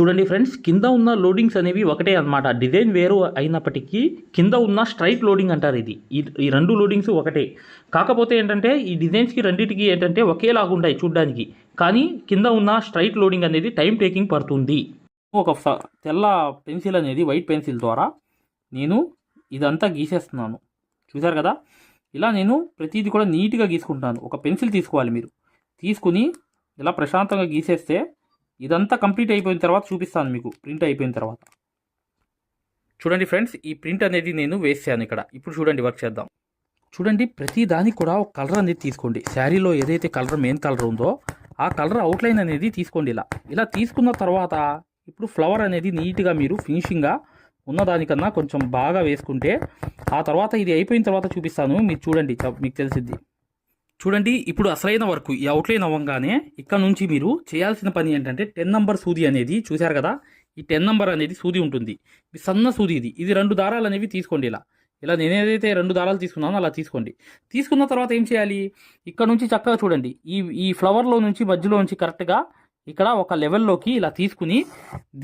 చూడండి ఫ్రెండ్స్ కింద ఉన్న లోడింగ్స్ అనేవి ఒకటే అనమాట డిజైన్ వేరు అయినప్పటికీ కింద ఉన్న స్ట్రైట్ లోడింగ్ అంటారు ఇది. ఈ రెండు లోడింగ్స్ ఒకటే. కాకపోతే ఏంటంటే ఈ డిజైన్స్కి రెండింటికి ఏంటంటే ఒకేలాగా ఉంటాయి చూడ్డానికి. కానీ కింద ఉన్న స్ట్రైట్ లోడింగ్ అనేది టైం టేకింగ్ పడుతుంది. ఒక తెల్ల పెన్సిల్ అనేది వైట్ పెన్సిల్ ద్వారా నేను ఇదంతా గీసేస్తున్నాను. చూసారు కదా? ఇలా నేను ప్రతిదీ కూడా నీట్గా గీసుకుంటాను. ఒక పెన్సిల్ తీసుకోవాలి మీరు. తీసుకుని ఇలా ప్రశాంతంగా గీసేస్తే ఇదంతా కంప్లీట్ అయిపోయిన తర్వాత చూపిస్తాను మీకు. ప్రింట్ అయిపోయిన తర్వాత. చూడండి ఫ్రెండ్స్ ఈ ప్రింట్ అనేది నేను వేసాను ఇక్కడ. ఇప్పుడు చూడండి వర్క్ చేద్దాం. చూడండి ప్రతి దానికి కూడా ఒక కలర్ అనేది తీసుకోండి. శారీలో ఏదైతే కలర్ మెయిన్ కలర్ ఉందో ఆ కలర్ అవుట్లైన్ అనేది తీసుకోండి ఇలా. ఇలా తీసుకున్న తర్వాత ఇప్పుడు ఫ్లవర్ అనేది నీట్గా మీరు ఫినిషింగ్గా ఉన్నదానికన్నా కొంచెం బాగా వేసుకుంటే ఆ తర్వాత ఇది అయిపోయిన తర్వాత చూపిస్తాను. మీరు చూడండి మీకు తెలిసిద్ది. చూడండి ఇప్పుడు అసలైన వర్క్ ఈ అవుట్లైన్ అవ్వగానే ఇక్కడ నుంచి మీరు చేయాల్సిన పని ఏంటంటే టెన్ నంబర్ సూది అనేది చూశారు కదా? ఈ టెన్ నంబర్ అనేది సూది ఉంటుంది. ఇది సన్న సూది ఇది. ఇది రెండు దారాలు అనేవి తీసుకోండి ఇలా. ఇలా నేను ఏదైతే రెండు దారాలు తీసుకున్నానో అలా తీసుకోండి. తీసుకున్న తర్వాత ఏం చేయాలి? ఇక్కడ నుంచి చక్కగా చూడండి. ఈ ఈ ఫ్లవర్లో నుంచి మధ్యలో నుంచి కరెక్ట్గా ఇక్కడ ఒక లెవెల్లోకి ఇలా తీసుకుని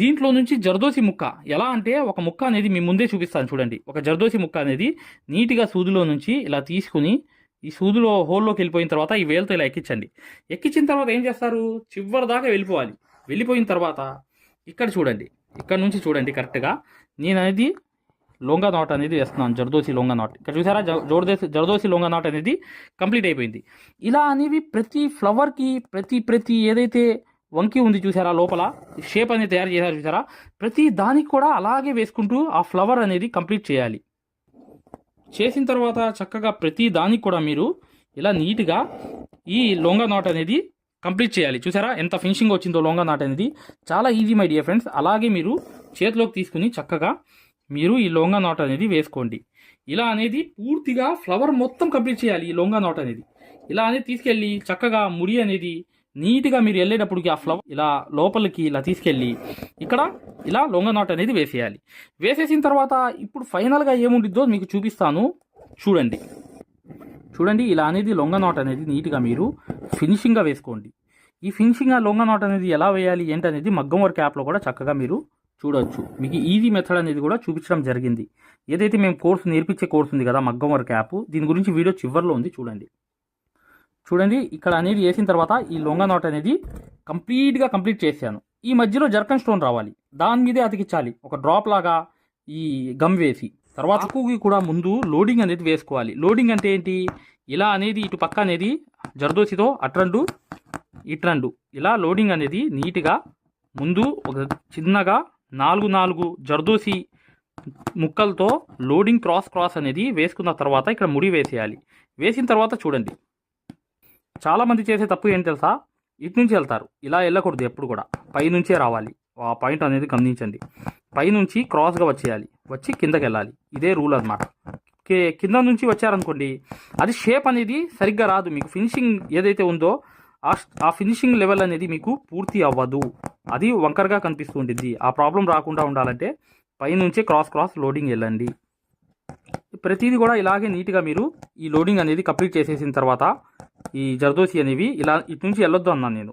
దీంట్లో నుంచి జర్దోసి ముక్క. ఎలా అంటే ఒక ముక్క అనేది మీ ముందే చూపిస్తాను చూడండి. ఒక జర్దోసి ముక్క అనేది నీట్గా సూదిలో నుంచి ఇలా తీసుకుని ఈ సూదులో హోల్లోకి వెళ్ళిపోయిన తర్వాత ఈ వేలతో ఇలా ఎక్కించండి. ఎక్కించిన తర్వాత ఏం చేస్తారు? చివరి దాకా వెళ్ళిపోవాలి. వెళ్ళిపోయిన తర్వాత ఇక్కడ చూడండి. ఇక్కడ నుంచి చూడండి కరెక్ట్గా నేను అనేది లొంగా నాట్ అనేది వేస్తున్నాను. జర్దోసి లొంగ నాట్. ఇక్కడ చూసారా? జ- జోర్దోసి జర్దోసి లొంగా నాట్ అనేది కంప్లీట్ అయిపోయింది. ఇలా అనేవి ప్రతి ఫ్లవర్కి ప్రతి ప్రతి ఏదైతే వంకి ఉంది చూసారా లోపల? షేప్ అనేది తయారు చేశారు చూసారా? ప్రతి దానికి కూడా అలాగే వేసుకుంటూ ఆ ఫ్లవర్ అనేది కంప్లీట్ చేయాలి. చేసిన తర్వాత చక్కగా ప్రతి దానికి కూడా మీరు ఇలా నీట్గా ఈ లొంగ నాట్ అనేది కంప్లీట్ చేయాలి. చూసారా? ఎంత ఫినిషింగ్ వచ్చిందో లొంగ నాట్ అనేది. చాలా ఈజీ మై డియర్ ఫ్రెండ్స్. అలాగే మీరు చేతిలోకి తీసుకుని చక్కగా మీరు ఈ లొంగ నాట్ అనేది వేసుకోండి. ఇలా అనేది పూర్తిగా ఫ్లవర్ మొత్తం కంప్లీట్ చేయాలి ఈ లొంగ నాట్ అనేది. ఇలా అనేది తీసుకెళ్ళి చక్కగా ముడి అనేది నీట్గా మీరు వెళ్ళేటప్పటికి ఆ ఫ్లవర్ ఇలా లోపలికి ఇలా తీసుకెళ్ళి ఇక్కడ ఇలా లొంగ నాట్ అనేది వేసేయాలి. వేసేసిన తర్వాత ఇప్పుడు ఫైనల్గా ఏముండిద్దో మీకు చూపిస్తాను. చూడండి. చూడండి ఇలా అనేది లొంగ నాట్ అనేది నీట్గా మీరు ఫినిషింగ్గా వేసుకోండి. ఈ ఫినిషింగ్ ఆ లొంగ నాట్ అనేది ఎలా వేయాలి ఏంటనేది మగ్గం వర్క్ యాప్లో కూడా చక్కగా మీరు చూడవచ్చు మీకు ఈజీ మెథడ్ అనేది కూడా చూపించడం జరిగింది. ఏదైతే మేము కోర్సు నేర్పించే కోర్సు ఉంది కదా మగ్గం వర్క్ యాప్ దీని గురించి వీడియో చివరిలో ఉంది చూడండి. చూడండి ఇక్కడ అనేది వేసిన తర్వాత ఈ లొంగ నాట్ అనేది కంప్లీట్గా కంప్లీట్ చేశాను. ఈ మధ్యలో జర్కన్ స్టోన్ రావాలి. దాని మీదే అతికించాలి. ఒక డ్రాప్ లాగా ఈ గమ్ వేసి. తర్వాత కూడా ముందు లోడింగ్ అనేది వేసుకోవాలి. లోడింగ్ అంటే ఏంటి? ఇలా అనేది ఇటు పక్క అనేది జర్దోసితో అట్రండు ఇట్రండు. ఇలా లోడింగ్ అనేది నీట్గా ముందు ఒక చిన్నగా నాలుగు నాలుగు జర్దోసి ముక్కలతో లోడింగ్ క్రాస్ క్రాస్ అనేది వేసుకున్న తర్వాత ఇక్కడ ముడి వేసేయాలి. వేసిన తర్వాత చూడండి. చాలామంది చేసే తప్పు ఏంటి తెలుసా? ఇటు నుంచి వెళ్తారు. ఇలా వెళ్ళకూడదు ఎప్పుడు కూడా. పైనుంచే రావాలి. ఆ పాయింట్ అనేది గమనించండి. పైనుంచి క్రాస్గా వచ్చేయాలి. వచ్చి కిందకి వెళ్ళాలి. ఇదే రూల్ అనమాట కింద నుంచి వచ్చారనుకోండి అది షేప్ అనేది సరిగ్గా రాదు. మీకు ఫినిషింగ్ ఏదైతే ఉందో ఆ ఆ ఫినిషింగ్ లెవెల్ అనేది మీకు పూర్తి అవ్వదు. అది వంకరగా కనిపిస్తూ ఉంటుంది ఆ ప్రాబ్లం రాకుండా ఉండాలంటే పైనుంచే క్రాస్ క్రాస్ లోడింగ్ వెళ్ళండి. ప్రతిదీ కూడా ఇలాగే నీట్గా మీరు ఈ లోడింగ్ అనేది కంప్లీట్ చేసేసిన తర్వాత ఈ జర్దోసి అనేవి ఇలా ఇటు నుంచి వెళ్ళొద్దు అన్నాను నేను.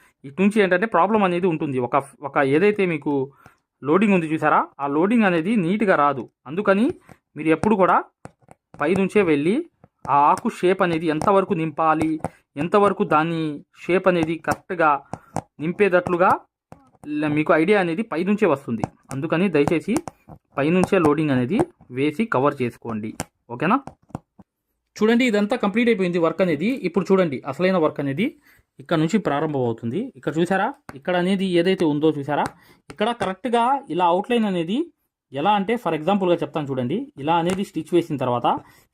ఇటు నుంచి ఏంటంటే ప్రాబ్లం అనేది ఉంటుంది. ఒక ఒక ఏదైతే మీకు లోడింగ్ ఉంది చూసారా? ఆ లోడింగ్ అనేది నీట్గా రాదు. అందుకని మీరు ఎప్పుడు కూడా పైనుంచే వెళ్ళి ఆ ఆకు షేప్ అనేది ఎంతవరకు నింపాలి ఎంతవరకు దాన్ని షేప్ అనేది కరెక్ట్గా నింపేటట్లుగా మీకు ఐడియా అనేది పైనుంచే వస్తుంది. అందుకని దయచేసి పైనుంచే లోడింగ్ అనేది వేసి కవర్ చేసుకోండి. ఓకేనా? చూడండి ఇదంతా కంప్లీట్ అయిపోయింది వర్క్ అనేది. ఇప్పుడు చూడండి అసలైన వర్క్ అనేది ఇక్కడ నుంచి ప్రారంభం అవుతుంది ఇక్కడ చూసారా? ఇక్కడ అనేది ఏదైతే ఉందో చూసారా? ఇక్కడ కరెక్ట్గా ఇలా అవుట్లైన్ అనేది ఎలా అంటే ఫర్ ఎగ్జాంపుల్గా చెప్తాను చూడండి. ఇలా అనేది స్టిచ్ వేసిన తర్వాత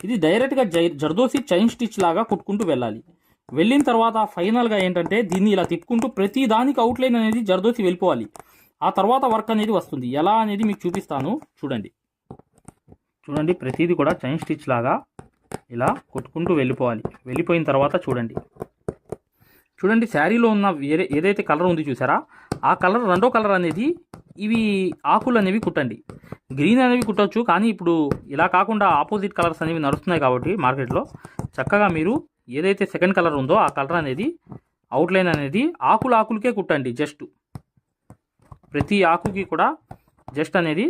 ఇది డైరెక్ట్గా జై జర్దోసి చైన్ స్టిచ్ లాగా కుట్టుకుంటూ వెళ్ళాలి. వెళ్ళిన తర్వాత ఫైనల్గా ఏంటంటే దీన్ని ఇలా తిప్పుకుంటూ ప్రతి దానికి అవుట్లైన్ అనేది జర్దోసి వెళ్ళిపోవాలి. ఆ తర్వాత వర్క్ అనేది వస్తుంది. ఎలా అనేది మీకు చూపిస్తాను. చూడండి. చూడండి ప్రతిదీ కూడా చైన్ స్టిచ్ లాగా ఇలా కొట్టుకుంటూ వెళ్ళిపోవాలి. వెళ్ళిపోయిన తర్వాత చూడండి. చూడండి శారీలో ఉన్న వేరే ఏదైతే కలర్ ఉంది చూసారా? ఆ కలర్ రెండో కలర్ అనేది ఇవి ఆకులు అనేవి కుట్టండి. గ్రీన్ అనేవి కుట్టవచ్చు కానీ ఇప్పుడు ఇలా కాకుండా ఆపోజిట్ కలర్స్ అనేవి నడుస్తున్నాయి కాబట్టి మార్కెట్లో. చక్కగా మీరు ఏదైతే సెకండ్ కలర్ ఉందో ఆ కలర్ అనేది అవుట్లైన్ అనేది ఆకులు ఆకులకే కుట్టండి జస్ట్. ప్రతి ఆకుకి కూడా జస్ట్ అనేది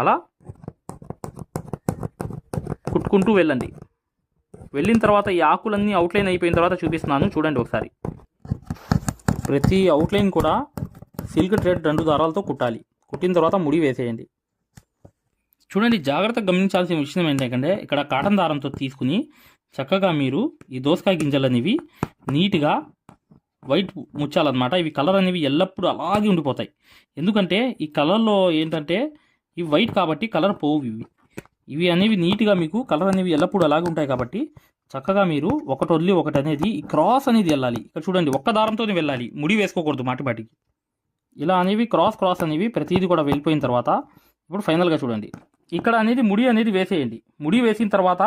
అలా కుట్టుకుంటూ వెళ్ళండి. వెళ్ళిన తర్వాత ఈ ఆకులన్నీ అవుట్లైన్ అయిపోయిన తర్వాత చూపిస్తున్నాను చూడండి ఒకసారి. ప్రతి అవుట్లైన్ కూడా సిల్క్ థ్రెడ్ రెండు దారాలతో కుట్టాలి. కుట్టిన తర్వాత ముడి వేసేయండి. చూడండి జాగ్రత్తగా గమనించాల్సిన విషయం ఏంటంటే ఇక్కడ కాటన్ దారంతో తీసుకుని చక్కగా మీరు ఈ దోసకాయ గింజలు అనేవి నీట్గా వైట్ ముచ్చాలన్నమాట. ఇవి కలర్ అనేవి ఎల్లప్పుడూ అలాగే ఉండిపోతాయి. ఎందుకంటే ఈ కలర్లో ఏంటంటే ఇవి వైట్ కాబట్టి కలర్ పోవు ఇవి. ఇవి అనేవి నీట్గా మీకు కలర్ అనేవి ఎల్లప్పుడూ అలాగే ఉంటాయి కాబట్టి చక్కగా మీరు ఒకటి వదిలి ఒకటి అనేది ఈ క్రాస్ అనేది వెళ్ళాలి. ఇక్కడ చూడండి ఒక్క దారంతోనే వెళ్ళాలి. ముడి వేసుకోకూడదు మాటిపాటికి ఇలా అనేవి క్రాస్ క్రాస్ అనేవి ప్రతిదీ కూడా వెళ్ళిపోయిన తర్వాత ఇప్పుడు ఫైనల్గా చూడండి. ఇక్కడ అనేది ముడి అనేది వేసేయండి. ముడి వేసిన తర్వాత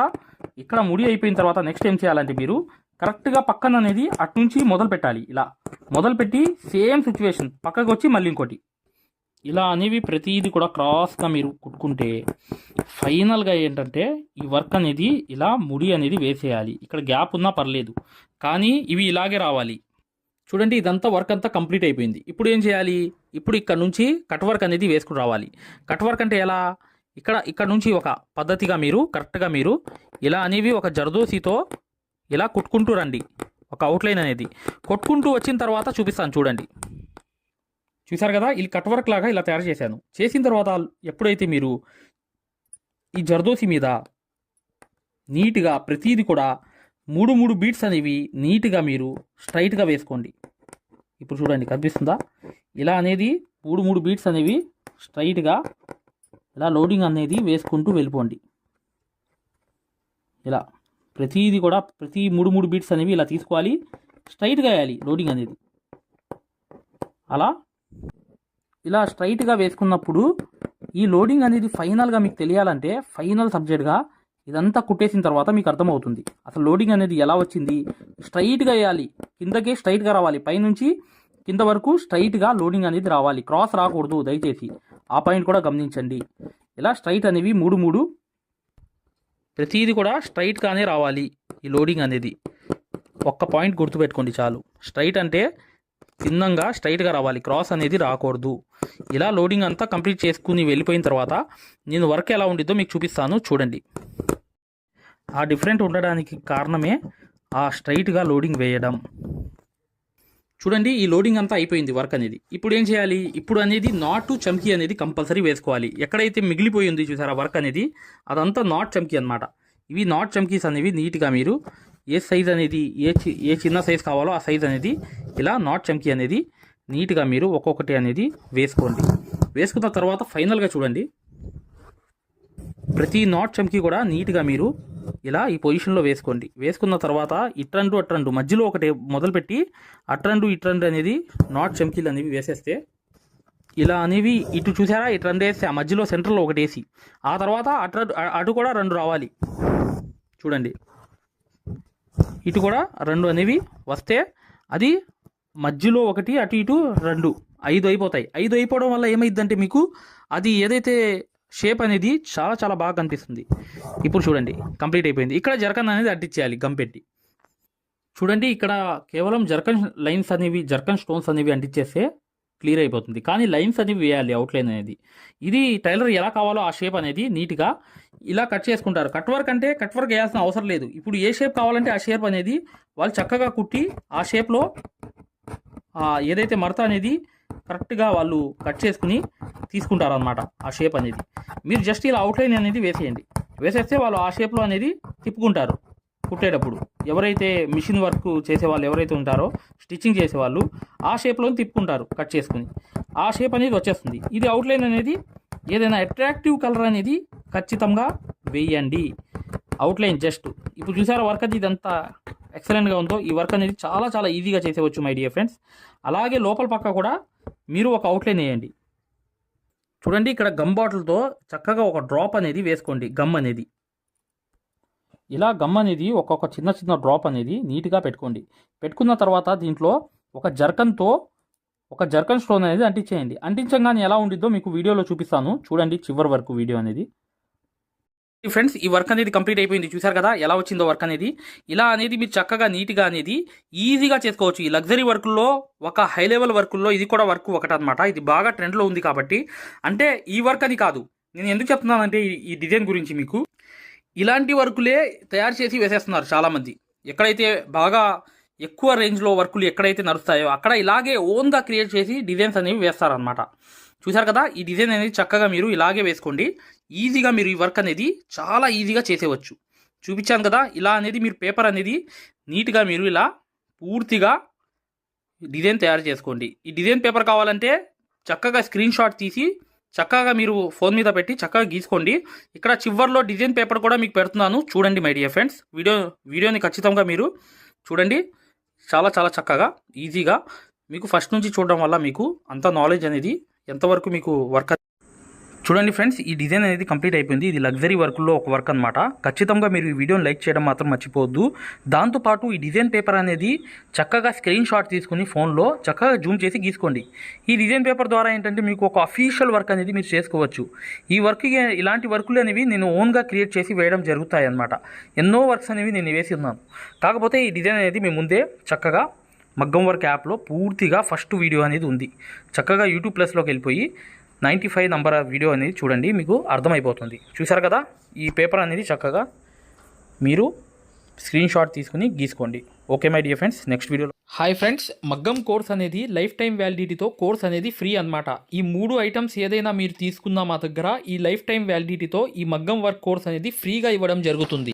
ఇక్కడ ముడి అయిపోయిన తర్వాత నెక్స్ట్ ఏం చేయాలంటే మీరు కరెక్ట్గా పక్కన అనేది అటు నుంచి మొదలు పెట్టాలి ఇలా మొదలు పెట్టి సేమ్ సిచ్యువేషన్ పక్కకు వచ్చి మళ్ళీ ఇంకోటి. ఇలా అనేవి ప్రతిదీ కూడా క్రాస్గా మీరు కుట్టుకుంటే ఫైనల్గా ఏంటంటే ఈ వర్క్ అనేది ఇలా ముడి అనేది వేసేయాలి. ఇక్కడ గ్యాప్ ఉన్నా పర్లేదు. కానీ ఇవి ఇలాగే రావాలి. చూడండి ఇదంతా వర్క్ అంతా కంప్లీట్ అయిపోయింది. ఇప్పుడు ఏం చేయాలి? ఇప్పుడు ఇక్కడ నుంచి కట్ వర్క్ అనేది వేసుకుని రావాలి. కట్ వర్క్ అంటే ఎలా? ఇక్కడ ఇక్కడ నుంచి ఒక పద్ధతిగా మీరు కరెక్ట్గా మీరు ఇలా అనేవి ఒక జర్దోసితో ఇలా కుట్టుకుంటూ రండి. ఒక అవుట్లైన్ అనేది. కొట్టుకుంటూ వచ్చిన తర్వాత చూపిస్తాను చూడండి. చూసారు కదా? ఇది కట్ వర్క్ లాగా ఇలా తయారు చేశాను. చేసిన తర్వాత ఎప్పుడైతే మీరు ఈ జర్దోసి మీద నీట్గా ప్రతీది కూడా మూడు మూడు బీట్స్ అనేవి నీట్గా మీరు స్ట్రైట్గా వేసుకోండి. ఇప్పుడు చూడండి కనిపిస్తుందా? ఇలా అనేది మూడు మూడు బీట్స్ అనేవి స్ట్రైట్గా ఇలా లోడింగ్ అనేది వేసుకుంటూ వెళ్ళిపోండి. ఇలా ప్రతిదీ కూడా ప్రతి మూడు మూడు బీట్స్ అనేవి ఇలా తీసుకోవాలి. స్ట్రైట్గా వేయాలి లోడింగ్ అనేది. అలా ఇలా స్ట్రైట్గా వేసుకున్నప్పుడు ఈ లోడింగ్ అనేది ఫైనల్గా మీకు తెలియాలంటే ఫైనల్ సబ్జెక్ట్గా ఇదంతా కుట్టేసిన తర్వాత మీకు అర్థమవుతుంది. అసలు లోడింగ్ అనేది ఎలా వచ్చింది? స్ట్రైట్గా వేయాలి. కిందకే స్ట్రైట్గా రావాలి. పైనుంచి కింద వరకు స్ట్రైట్గా లోడింగ్ అనేది రావాలి. క్రాస్ రాకూడదు దయచేసి. ఆ పాయింట్ కూడా గమనించండి. ఇలా స్ట్రైట్ అనేవి మూడు మూడు ప్రతిదీ కూడా స్ట్రైట్గానే రావాలి ఈ లోడింగ్ అనేది. ఒక్క పాయింట్ గుర్తుపెట్టుకోండి చాలు. స్ట్రైట్ అంటే చిన్నంగా స్ట్రైట్గా రావాలి. క్రాస్ అనేది రాకూడదు. ఇలా లోడింగ్ అంతా కంప్లీట్ చేసుకుని వెళ్ళిపోయిన తర్వాత నేను వర్క్ ఎలా ఉండిద్దో మీకు చూపిస్తాను. చూడండి. ఆ డిఫరెంట్ ఉండడానికి కారణమే ఆ స్ట్రైట్గా లోడింగ్ వేయడం. చూడండి ఈ లోడింగ్ అంతా అయిపోయింది వర్క్ అనేది. ఇప్పుడు ఏం చేయాలి? ఇప్పుడు అనేది నాటు చమ్కీ అనేది కంపల్సరీ వేసుకోవాలి. ఎక్కడైతే మిగిలిపోయింది చూసారా వర్క్ అనేది అదంతా నాట్ చమ్కీ అనమాట ఇవి నాట్ చమ్కీస్ అనేవి నీట్గా మీరు ఏ సైజ్ అనేది ఏ చి ఏ చిన్న సైజ్ కావాలో ఆ సైజ్ అనేది ఇలా నాట్ చమ్కీ అనేది నీట్గా మీరు ఒక్కొక్కటి అనేది వేసుకోండి. వేసుకున్న తర్వాత ఫైనల్గా చూడండి. ప్రతి నాట్ చంకీ కూడా నీట్గా మీరు ఇలా ఈ పొజిషన్లో వేసుకోండి. వేసుకున్న తర్వాత ఇట్రండు అట్రండు మధ్యలో ఒకటి మొదలుపెట్టి అట్రండు ఇట్రండు అనేది నాట్ చమ్కీలు అనేవి వేసేస్తే ఇలా అనేవి ఇటు చూసారా? ఇటు రెండు వేస్తే ఆ మధ్యలో సెంటర్లో ఒకటి వేసి ఆ తర్వాత అటు అటు కూడా రెండు రావాలి. చూడండి. ఇటు కూడా రెండు అనేవి వస్తే అది మధ్యలో ఒకటి అటు ఇటు రెండు ఐదు అయిపోతాయి. ఐదు అయిపోవడం వల్ల ఏమైందంటే మీకు అది ఏదైతే షేప్ అనేది చాలా చాలా బాగా కనిపిస్తుంది. ఇప్పుడు చూడండి కంప్లీట్ అయిపోయింది. ఇక్కడ జరకన్ అనేది అడ్డిచ్చేయాలి గమ్ పెట్టి. చూడండి ఇక్కడ కేవలం జర్కన్ లైన్స్ అనేవి జర్కన్ స్టోన్స్ అనేవి అంటించేస్తే క్లియర్ అయిపోతుంది. కానీ లైన్స్ అనేవి వేయాలి అవుట్లైన్ అనేది. ఇది టైలర్ ఎలా కావాలో ఆ షేప్ అనేది నీట్గా ఇలా కట్ చేసుకుంటారు. కట్ వర్క్ అంటే కట్ వర్క్ వేయాల్సిన అవసరం లేదు. ఇప్పుడు ఏ షేప్ కావాలంటే ఆ షేప్ అనేది వాళ్ళు చక్కగా కుట్టి ఆ షేప్లో ఏదైతే మడత అనేది కరెక్ట్గా వాళ్ళు కట్ చేసుకుని తీసుకుంటారు అనమాట ఆ షేప్ అనేది. మీరు జస్ట్ ఇలా అవుట్లైన్ అనేది వేసేయండి. వేసేస్తే వాళ్ళు ఆ షేప్లో అనేది తిప్పుకుంటారు కుట్టేటప్పుడు. ఎవరైతే మిషన్ వర్క్ చేసే వాళ్ళు ఎవరైతే ఉంటారో స్టిచ్చింగ్ చేసేవాళ్ళు ఆ షేప్లో తిప్పుకుంటారు కట్ చేసుకుని. ఆ షేప్ అనేది వచ్చేస్తుంది. ఇది అవుట్లైన్ అనేది ఏదైనా అట్రాక్టివ్ కలర్ అనేది ఖచ్చితంగా వేయండి. అవుట్లైన్ జస్ట్ ఇప్పుడు చూసారా వర్క్ అది ఇదంతా ఎక్సలెంట్గా ఉందో? ఈ వర్క్ అనేది చాలా చాలా ఈజీగా చేసేవచ్చు మై డియర్ ఫ్రెండ్స్ అలాగే లోపల పక్క కూడా మీరు ఒక అవుట్లైన్ వేయండి. చూడండి ఇక్కడ గమ్ బాటిల్తో చక్కగా ఒక డ్రాప్ అనేది వేసుకోండి గమ్ అనేది. ఇలా గమ్ అనేది ఒక్కొక్క చిన్న చిన్న డ్రాప్ అనేది నీట్గా పెట్టుకోండి. పెట్టుకున్న తర్వాత దీంట్లో ఒక జర్కన్తో ఒక జర్కన్ స్టోన్ అనేది అంటించేయండి. అంటించగానే ఎలా ఉండిద్దో మీకు వీడియోలో చూపిస్తాను. చూడండి చివరి వరకు వీడియో అనేది. ఫ్రెండ్స్ ఈ వర్క్ అనేది కంప్లీట్ అయిపోయింది. చూసారు కదా ఎలా వచ్చిందో వర్క్ అనేది. ఇలా అనేది మీరు చక్కగా నీట్గా అనేది ఈజీగా చేసుకోవచ్చు. ఈ లగ్జరీ వర్క్లో ఒక హై లెవెల్ వర్క్లో ఇది కూడా వర్క్ ఒకటి అనమాట ఇది బాగా ట్రెండ్లో ఉంది కాబట్టి. అంటే ఈ వర్క్ అని కాదు. నేను ఎందుకు చెప్తున్నానంటే ఈ డిజైన్ గురించి మీకు. ఇలాంటి వర్కులే తయారు చేసి వేసేస్తున్నారు చాలామంది. ఎక్కడైతే బాగా ఎక్కువ రేంజ్లో వర్కులు ఎక్కడైతే నడుస్తాయో అక్కడ ఇలాగే ఓన్గా క్రియేట్ చేసి డిజైన్స్ అనేవి వేస్తారనమాట చూసారు కదా? ఈ డిజైన్ అనేది చక్కగా మీరు ఇలాగే వేసుకోండి. ఈజీగా మీరు ఈ వర్క్ అనేది చాలా ఈజీగా చేసేవచ్చు. చూపించాను కదా? ఇలా అనేది మీరు పేపర్ అనేది నీట్గా మీరు ఇలా పూర్తిగా డిజైన్ తయారు చేసుకోండి. ఈ డిజైన్ పేపర్ కావాలంటే చక్కగా స్క్రీన్ షాట్ తీసి చక్కగా మీరు ఫోన్ మీద పెట్టి చక్కగా గీసుకోండి. ఇక్కడ చివర్లో డిజైన్ పేపర్ కూడా మీకు పెడుతున్నాను. చూడండి మై డియర్ ఫ్రెండ్స్. వీడియో వీడియోని ఖచ్చితంగా మీరు చూడండి. చాలా చాలా చక్కగా ఈజీగా. మీకు ఫస్ట్ నుంచి చూడడం వల్ల మీకు అంత నాలెడ్జ్ అనేది ఎంతవరకు మీకు వర్క్ చూడండి ఫ్రెండ్స్ ఈ డిజైన్ అనేది కంప్లీట్ అయిపోయింది. ఇది లగ్జరీ వర్క్లో ఒక వర్క్ అనమాట ఖచ్చితంగా మీరు ఈ వీడియోని లైక్ చేయడం మాత్రం మర్చిపోవద్దు. దాంతోపాటు ఈ డిజైన్ పేపర్ అనేది చక్కగా స్క్రీన్ షాట్ తీసుకుని ఫోన్లో చక్కగా జూమ్ చేసి గీసుకోండి. ఈ డిజైన్ పేపర్ ద్వారా ఏంటంటే మీకు ఒక అఫీషియల్ వర్క్ అనేది మీరు చేసుకోవచ్చు. ఈ వర్క్ ఇలాంటి వర్కులు అనేవి నేను ఓన్గా క్రియేట్ చేసి వేయడం జరుగుతాయి అనమాట ఎన్నో వర్క్స్ అనేవి నేను వేసి ఉన్నాను. కాకపోతే ఈ డిజైన్ అనేది మీ ముందే చక్కగా మగ్గం వర్క్ యాప్లో పూర్తిగా ఫస్ట్ వీడియో అనేది ఉంది. చక్కగా యూట్యూబ్ ప్లస్లోకి వెళ్ళిపోయి నైంటీ ఫైవ్ నంబర్ వీడియో అనేది చూడండి మీకు అర్థమైపోతుంది. చూసారు కదా? ఈ పేపర్ అనేది చక్కగా మీరు స్క్రీన్ షాట్ తీసుకుని గీసుకోండి. Okay my dear friends next వీడియోలో హాయ్ ఫ్రెండ్స్ మగ్గం కోర్స్ అనేది లైఫ్ టైం వ్యాలిడిటీతో కోర్స్ అనేది ఫ్రీ అన్నమాట. ఈ మూడు ఐటమ్స్ ఏదైనా మీరు తీసుకున్నా మా దగ్గర ఈ లైఫ్ టైం వ్యాలిడిటీతో ఈ మగ్గం వర్క్ కోర్స్ అనేది ఫ్రీగా ఇవ్వడం జరుగుతుంది.